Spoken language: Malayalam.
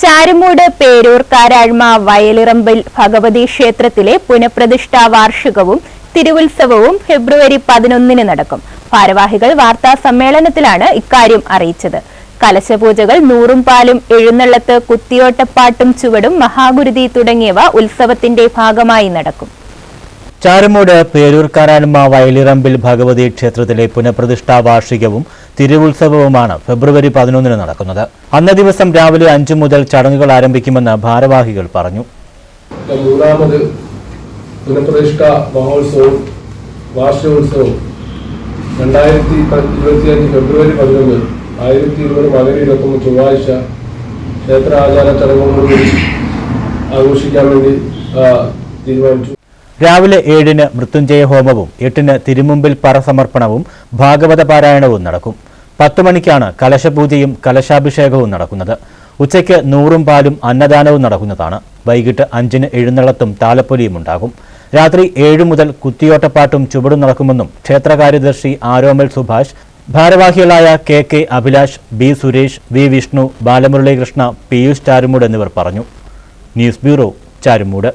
ചാരുമൂട് പേരൂർ കാരാഴ്മ വയലിറമ്പിൽ ഭഗവതി ക്ഷേത്രത്തിലെ പുനഃപ്രതിഷ്ഠാ വാർഷികവും തിരുവുത്സവവും ഫെബ്രുവരി പതിനൊന്നിന് നടക്കും. ഭാരവാഹികൾ വാർത്താ സമ്മേളനത്തിലാണ് ഇക്കാര്യം അറിയിച്ചത്. കലശപൂജകൾ നൂറും പാലും എഴുന്നള്ളത്ത് കുത്തിയോട്ടപ്പാട്ടും ചുവടും മഹാഗുരുതി തുടങ്ങിയവ ഉത്സവത്തിന്റെ ഭാഗമായി നടക്കും. ചാരുമൂട് പേരൂർക്കാരാനുമ വയലിറമ്പിൽ ഭഗവതി ക്ഷേത്രത്തിലെ പുനഃപ്രതിഷ്ഠാ വാർഷികവും തിരുവുത്സവവുമാണ് ഫെബ്രുവരി പതിനൊന്നിന് നടക്കുന്നത്. അന്ന ദിവസം രാവിലെ അഞ്ചു മുതൽ ചടങ്ങുകൾ ആരംഭിക്കുമെന്ന് ഭാരവാഹികൾ പറഞ്ഞു. നൂറാമത് പുനഃപ്രതിഷ്ഠ മഹോത്സവവും വാർഷികോത്സവവും രണ്ടായിരത്തി ഇരുപത്തിയഞ്ച് ഫെബ്രുവരി പതിനൊന്ന് ആയിരത്തി ഇരുപത് മകരി ഇരുപത്തൊന്ന് ചൊവ്വാഴ്ച ക്ഷേത്ര ആചാര ചടങ്ങുകളോടുകൂടി ആഘോഷിക്കാൻ വേണ്ടി തീരുമാനിച്ചു. രാവിലെ ഏഴിന് മൃത്യുഞ്ജയ ഹോമവും എട്ടിന് തിരുമുമ്പിൽ പറ സമർപ്പണവും ഭാഗവത പാരായണവും നടക്കും. പത്ത് മണിക്കാണ് കലശപൂജയും കലശാഭിഷേകവും നടക്കുന്നത്. ഉച്ചയ്ക്ക് നൂറും പാലും അന്നദാനവും നടക്കുന്നതാണ്. വൈകിട്ട് അഞ്ചിന് എഴുന്നള്ളത്തും താലപ്പൊലിയും ഉണ്ടാകും. രാത്രി ഏഴു മുതൽ കുത്തിയോട്ടപ്പാട്ടും ചുവടും നടക്കുമെന്നും ക്ഷേത്ര കാര്യദർശി ആരോമൽ സുഭാഷ് ഭാരവാഹികളായ K K Abhilash B Suresh V Vishnu Balamuralikrishna Piyush Charummood എന്നിവർ പറഞ്ഞു. News bureau Charummood.